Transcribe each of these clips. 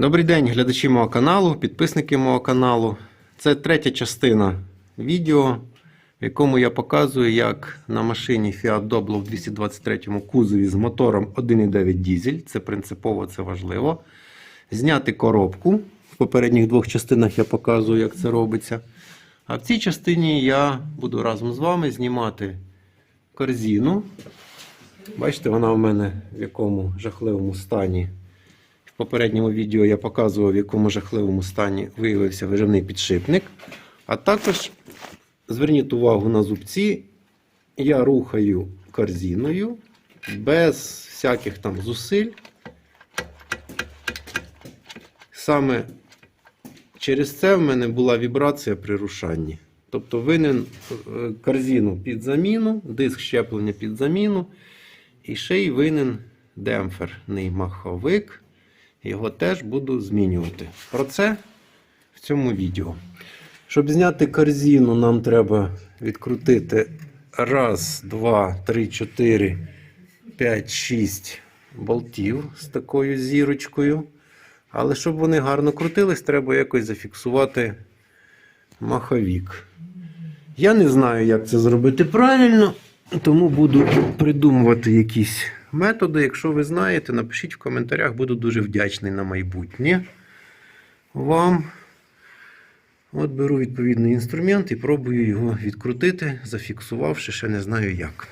Добрий день, глядачі мого каналу, підписники мого каналу. Це третя частина відео, в якому я показую, як на машині Fiat Doblo в 223 кузові з мотором 1.9 дізель, це принципово це важливо. Зняти коробку. В попередніх двох частинах я показую, як це робиться. А в цій частині я буду разом з вами знімати корзину. Бачите, вона у мене в якому жахливому стані. Попередньому відео я показував, в якому жахливому стані виявився виживний підшипник. А також зверніть увагу на зубці. Я рухаю корзиною без всяких там зусиль. Саме через це в мене була вібрація при рушанні. Тобто винен е, корзину під заміну, диск щеплення під заміну. І ще й винен демпферний маховик. Його теж буду змінювати. Про це в цьому відео. Щоб зняти корзину, нам треба відкрутити раз, два, три, чотири, п'ять, шість болтів з такою зірочкою. Але щоб вони гарно крутились, треба якось зафіксувати маховік. Я не знаю, як це зробити правильно, тому буду придумувати якісь методи. Якщо ви знаєте, напишіть в коментарях, буду дуже вдячний на майбутнє вам. От беру відповідний інструмент і пробую його відкрутити, зафіксувавши, ще не знаю як.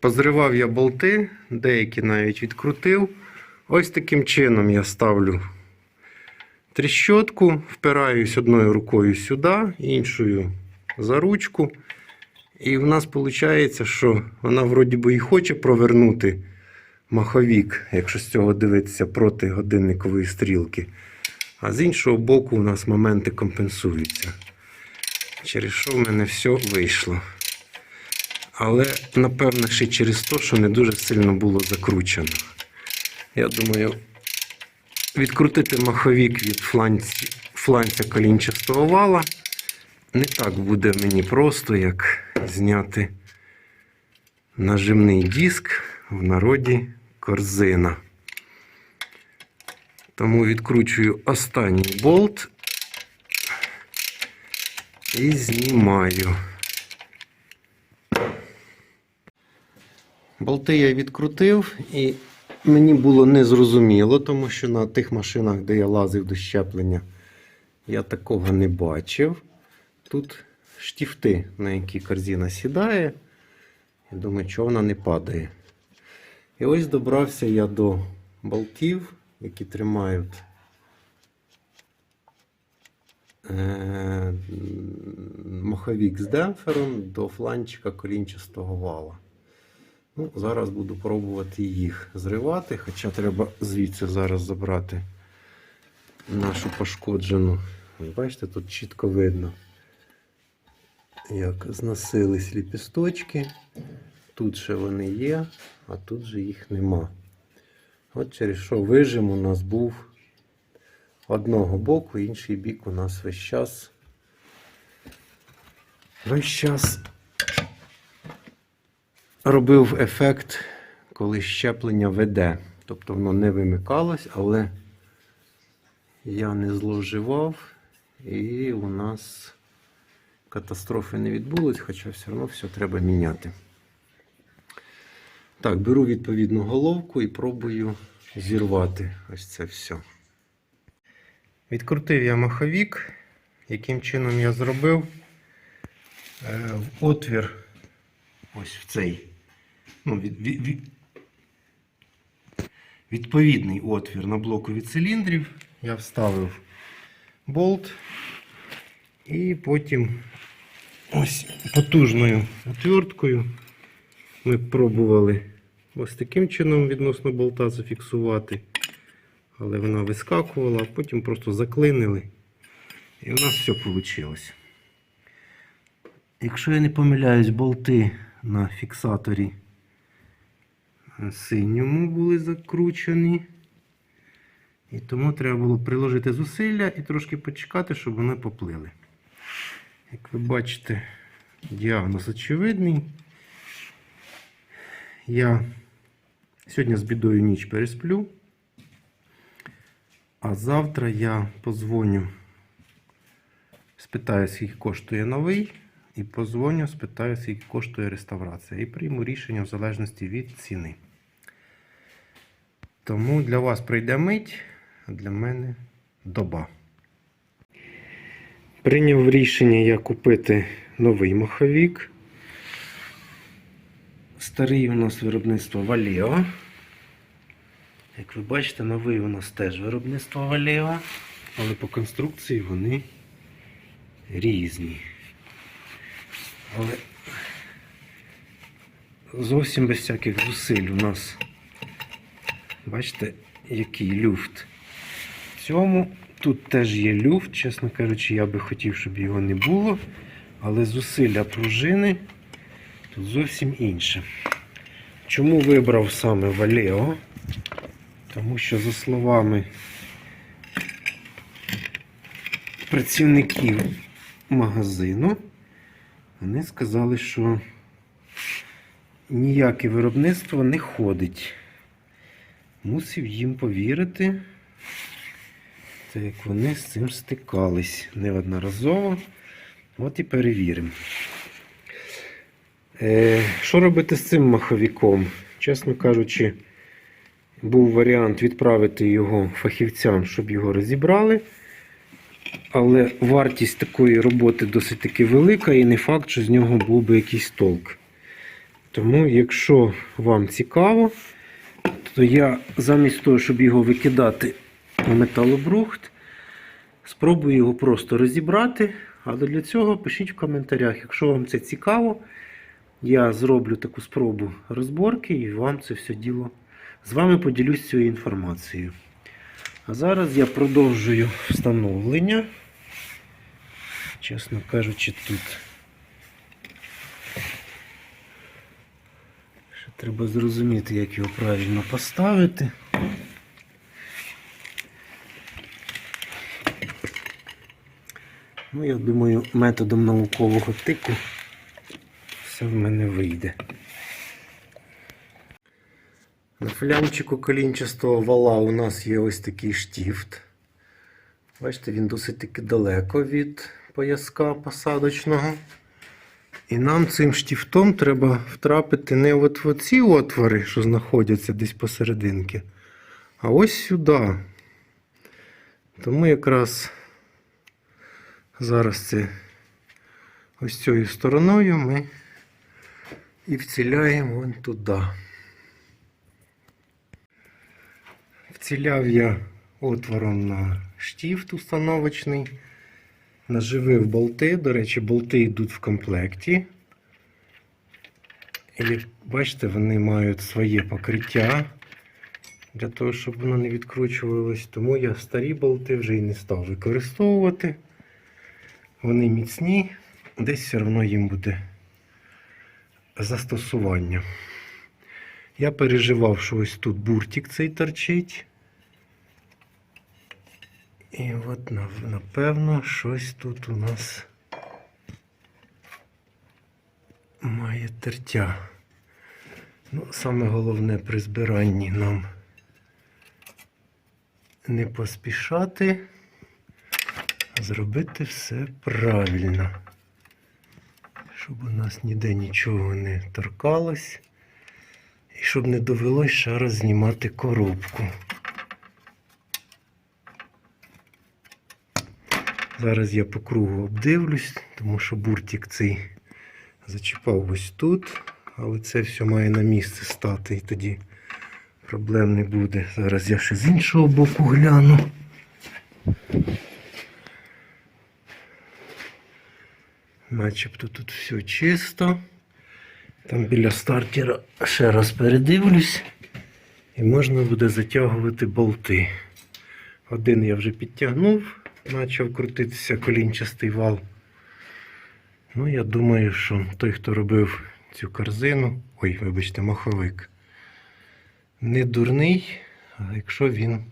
Позривав я болти, деякі навіть відкрутив. Ось таким чином я ставлю тріщотку, впираюсь одною рукою сюди, іншою за ручку. І в нас виходить, що вона вроді би і хоче провернути маховік, якщо з цього дивитися проти годинникової стрілки. А з іншого боку, у нас моменти компенсуються. Через що в мене все вийшло. Але, напевно, ще через те, що не дуже сильно було закручено. Я думаю, відкрутити маховік від фланця колінчастого вала не так буде мені просто, як зняти нажимний диск в народі корзина. Тому відкручую останній болт і знімаю. Болти я відкрутив і мені було незрозуміло, тому що на тих машинах, де я лазив до щеплення, я такого не бачив. Тут штифти, на які корзина сідає. Я думаю, чого вона не падає. І ось добрався я до болтів, які тримають е, маховік з демпфером до фланчика колінчастого вала. Ну, Зараз буду пробувати їх зривати, хоча треба звідси зараз забрати нашу пошкоджену. Бачите, тут чітко видно, як зносились ліпісточки. Тут ще вони є, а тут же їх нема. От через що вижим у нас був одного боку, інший бік у нас весь час. Весь час робив ефект, коли щеплення веде. Тобто воно не вимикалось, але я не зловживав, і у нас катастрофи не відбулось, хоча все одно все треба міняти. Так, беру відповідну головку і пробую зірвати ось це все. Відкрутив я маховік. Яким чином я зробив Е, в отвір ось в цей. Ну, від, від, від, відповідний отвір на блоку від циліндрів. Я вставив болт і потім ось потужною отверткою ми пробували ось таким чином відносно болта зафіксувати. Але вона вискакувала, а потім просто заклинили. І у нас все вийшло. Якщо я не помиляюсь, болти на фіксаторі синьому були закручені. І тому треба було приложити зусилля і трошки почекати, щоб вони поплили. Як ви бачите, діагноз очевидний. Я сьогодні з бідою ніч пересплю. А завтра я позвоню, спитаю, скільки коштує новий, і позвоню, спитаю, скільки коштує реставрація. І прийму рішення в залежності від ціни. Тому для вас прийде мить, а для мене доба. Прийняв рішення я купити новий маховік. Старий у нас виробництво Valeo. Як ви бачите, новий у нас теж виробництво Valeo, але по конструкції вони різні. Але зовсім без всяких зусиль у нас, бачите, який люфт. В цьому тут теж є люфт, чесно кажучи, я би хотів, щоб його не було, але зусилля пружини тут зовсім інше. Чому вибрав саме Valeo? Тому що, за словами працівників магазину, вони сказали, що ніяке виробництво не ходить. Мусив їм повірити, так вони з цим стикались неодноразово. От і перевіримо. Е, що робити з цим маховиком? Чесно кажучи, був варіант відправити його фахівцям, щоб його розібрали. Але вартість такої роботи досить таки велика і не факт, що з нього був би якийсь толк. Тому, якщо вам цікаво, то я замість того, щоб його викидати металобрухт, спробую його просто розібрати. Але для цього пишіть в коментарях, якщо вам це цікаво, я зроблю таку спробу розборки і вам це все діло з вами поділюсь цією інформацією. А зараз я продовжую встановлення. Чесно кажучи, тут ще треба зрозуміти, як його правильно поставити. Ну, я думаю, методом наукового тику все в мене вийде. На флянчику колінчастого вала у нас є ось такий штіфт. Бачите, він досить таки далеко від пояска посадочного. І нам цим штіфтом треба втрапити не от в ці отвори, що знаходяться десь посерединки, а ось сюди. Тому якраз зараз це ось цією стороною ми і вціляємо вон туди. Вціляв я отвором на штіфт установочний. Наживив болти. До речі, болти йдуть в комплекті. І бачите, вони мають своє покриття для того, щоб воно не відкручувалось. Тому я старі болти вже і не став використовувати. Вони міцні, десь все одно їм буде застосування. Я переживав, що ось тут буртик цей торчить. І от напевно щось тут у нас має тертя. Ну, саме головне при збиранні нам не поспішати, зробити все правильно. Щоб у нас ніде нічого не торкалось. І щоб не довелось ще раз знімати коробку. Зараз я по кругу обдивлюсь, тому що буртик цей зачіпав ось тут, але це все має на місце стати і тоді проблем не буде. Зараз я ще з іншого боку гляну. Начебто тут все чисто. Там біля стартера ще раз передивлюсь. І можна буде затягувати болти. Один я вже підтягнув, почав крутитися колінчастий вал. Ну, я думаю, що той, хто робив цю корзину, ой, вибачте, маховик, не дурний, а якщо він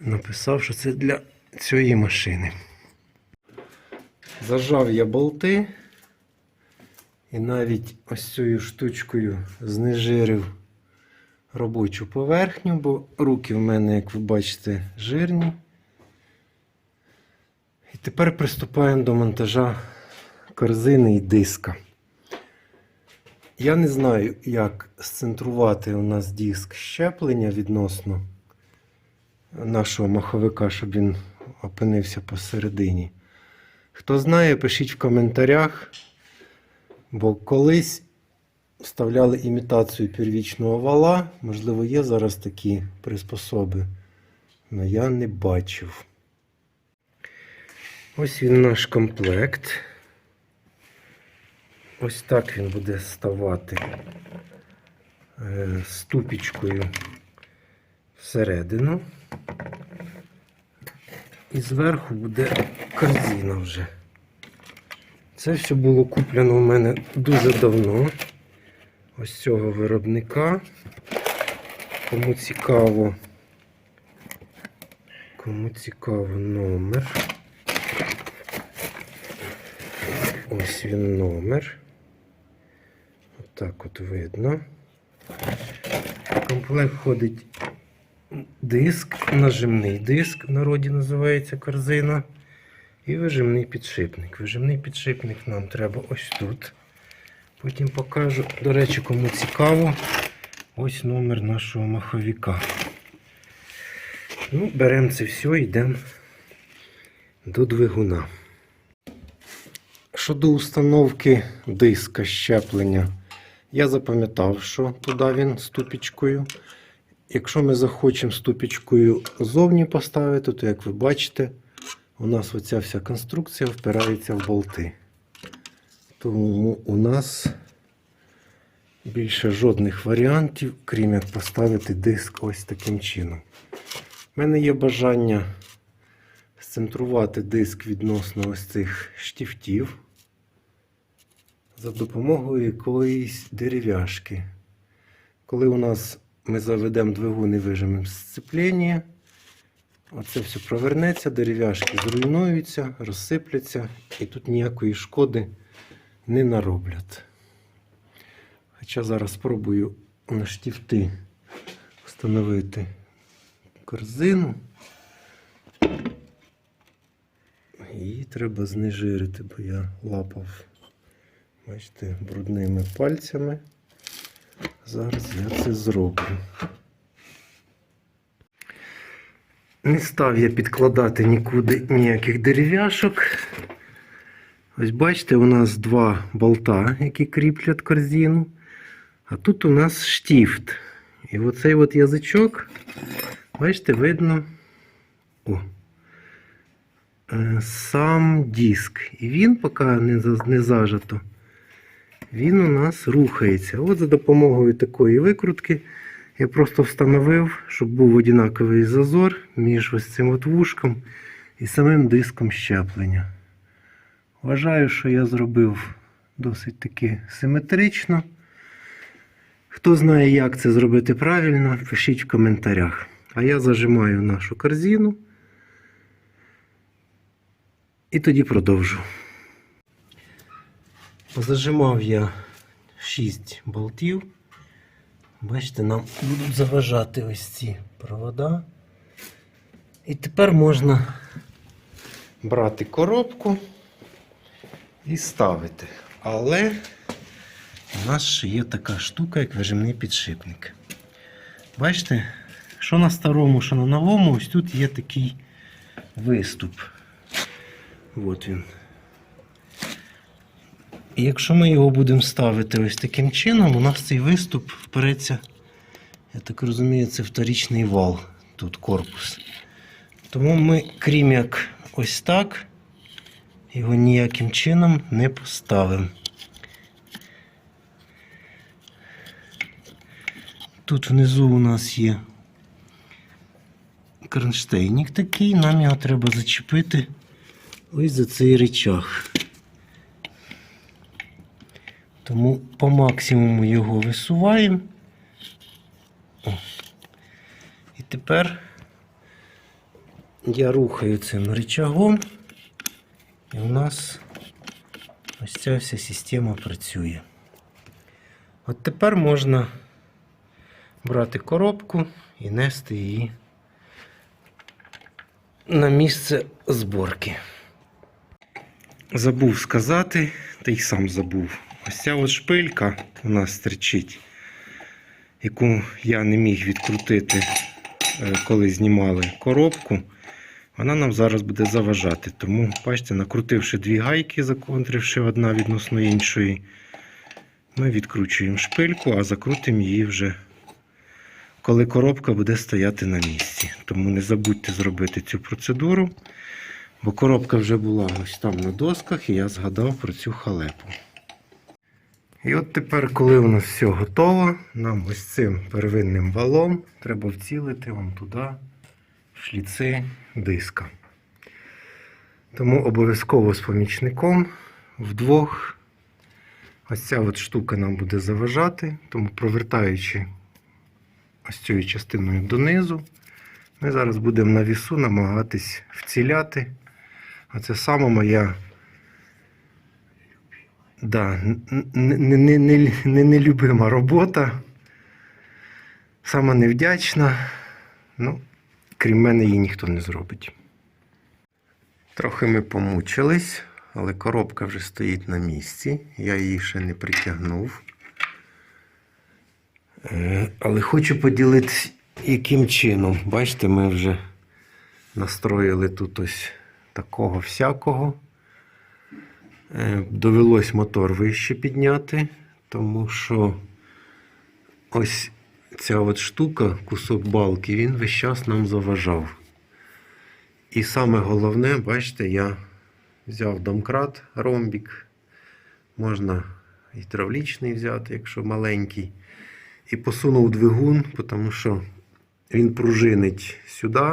написав, що це для цієї машини. Зажав я болти і навіть ось цією штучкою знежирив робочу поверхню, бо руки в мене, як ви бачите, жирні. І тепер приступаємо до монтажа корзини і диска. Я не знаю, як сцентрувати у нас диск щеплення відносно нашого маховика, щоб він опинився посередині. Хто знає, пишіть в коментарях, бо колись вставляли імітацію первічного вала. Можливо, є зараз такі приспособи, але я не бачив. Ось він наш комплект. Ось так він буде ставати е, ступічкою всередину. І зверху буде корзина вже. Це все було куплено у мене дуже давно. Ось цього виробника. Кому цікаво, кому цікаво номер. Ось він номер. Отак от видно. В комплект входить диск, нажимний диск, в народі називається корзина. І вижимний підшипник. Вижимний підшипник нам треба ось тут. Потім покажу. До речі, кому цікаво, ось номер нашого маховика. Ну, беремо це все йдемо до двигуна. Щодо установки диска щеплення, я запам'ятав, що туди він ступічкою. Якщо ми захочемо ступічкою зовні поставити, то як ви бачите, у нас оця вся конструкція впирається в болти. Тому у нас більше жодних варіантів, крім як поставити диск ось таким чином. У мене є бажання сцентрувати диск відносно ось цих штифтів за допомогою якоїсь дерев'яшки. Коли у нас ми заведемо двигун і вижимемо сцеплення, оце все провернеться, дерев'яшки зруйнуються, розсипляться і тут ніякої шкоди не нароблять. Хоча зараз спробую на штифти встановити корзину. Її треба знежирити, бо я лапав, бачите, брудними пальцями. Зараз я це зроблю. Не став я підкладати нікуди ніяких дерев'яшок. Ось бачите, у нас два болта, які кріплять корзину. А тут у нас штифт. І оцей от язичок, бачите, видно. О, е, сам диск. І він, поки не зажато, він у нас рухається. От за допомогою такої викрутки я просто встановив, щоб був однаковий зазор між ось цим от вушком і самим диском щеплення. Вважаю, що я зробив досить таки симетрично. Хто знає, як це зробити правильно, пишіть в коментарях. А я зажимаю нашу корзину. І тоді продовжу. Зажимав я 6 болтів. Бачите, нам будуть заважати ось ці провода. І тепер можна брати коробку і ставити. Але у нас ще є така штука, як вижимний підшипник. Бачите, що на старому, що на новому, ось тут є такий виступ. От він. І якщо ми його будемо ставити ось таким чином, у нас цей виступ впереться, я так розумію, це вторічний вал, тут корпус. Тому ми, крім як ось так, його ніяким чином не поставимо. Тут внизу у нас є кронштейник такий, нам його треба зачепити ось за цей речах. Тому по максимуму його висуваємо. І тепер я рухаю цим рычагом, і у нас ось ця вся система працює. От тепер можна брати коробку і нести її на місце зборки. Забув сказати, та й сам забув. Ось ця от шпилька у нас стерчить, яку я не міг відкрутити, е, коли знімали коробку. Вона нам зараз буде заважати. Тому, бачите, накрутивши дві гайки, законтривши одна відносно іншої, ми відкручуємо шпильку, а закрутимо її вже, коли коробка буде стояти на місці. Тому не забудьте зробити цю процедуру, бо коробка вже була ось там на досках, і я згадав про цю халепу. І от тепер, коли у нас все готово, нам ось цим первинним валом треба вцілити вон туди шліци диска. Тому обов'язково з помічником вдвох. Ось ця от штука нам буде заважати, тому провертаючи ось цією частиною донизу, ми зараз будемо на вісу намагатись вціляти. А це саме моя да, нелюбима робота. Сама невдячна. Ну, крім мене, її ніхто не зробить. Трохи ми помучились, але коробка вже стоїть на місці. Я її ще не притягнув. Е, Але хочу поділитися, яким чином. Бачите, ми вже настроїли тут ось такого всякого. Е, Довелось мотор вище підняти, тому що ось ця от штука, кусок балки, він весь час нам заважав. І саме головне, бачите, я взяв домкрат ромбік. Можна гідравлічний взяти, якщо маленький. І посунув двигун, тому що він пружинить сюди,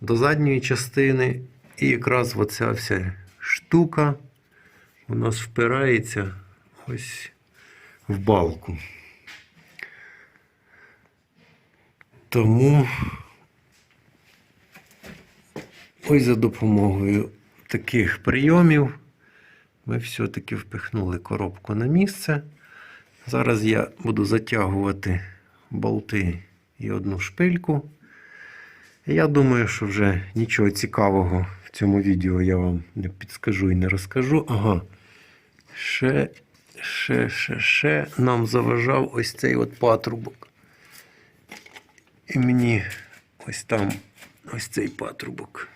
до задньої частини. І якраз оця вся штука у нас впирається ось в балку. Тому ось за допомогою таких прийомів ми все-таки впихнули коробку на місце. Зараз я буду затягувати болти і одну шпильку. Я думаю, що вже нічого цікавого цьому відео я вам не підскажу і не розкажу. Ага. Ще, ще, ще, ще нам заважав ось цей от патрубок. І мені ось там ось цей патрубок.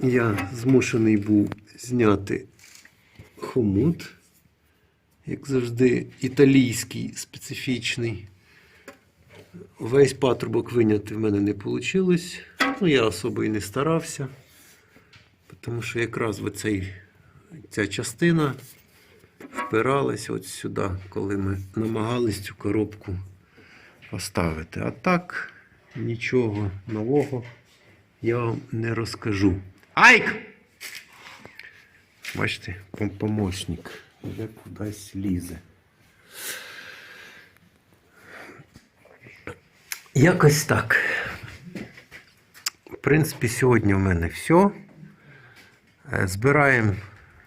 Я змушений був зняти хомут, як завжди, італійський специфічний. Весь патрубок виняти в мене не вийшло. Ну, я особо і не старався, тому що якраз в цей, ця частина впиралась от сюди, коли ми намагались цю коробку поставити. А так, нічого нового я вам не розкажу. Айк! Бачите, пом- помощник вже кудись лізе. Якось так. В принципі, сьогодні в мене все. Збираємо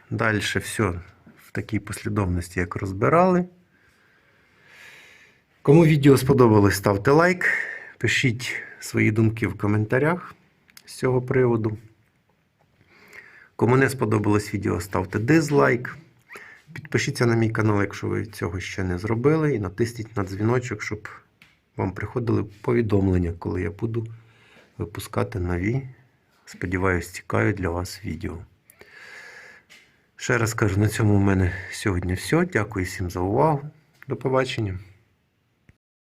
далі все в такій послідовності, як розбирали. Кому відео сподобалось, ставте лайк. Пишіть свої думки в коментарях з цього приводу. Кому не сподобалось відео, ставте дизлайк. Підпишіться на мій канал, якщо ви цього ще не зробили, і натисніть на дзвіночок, щоб вам приходили повідомлення, коли я буду випускати нові, сподіваюсь, цікаві для вас відео. Ще раз кажу, на цьому в мене сьогодні все. Дякую всім за увагу. До побачення.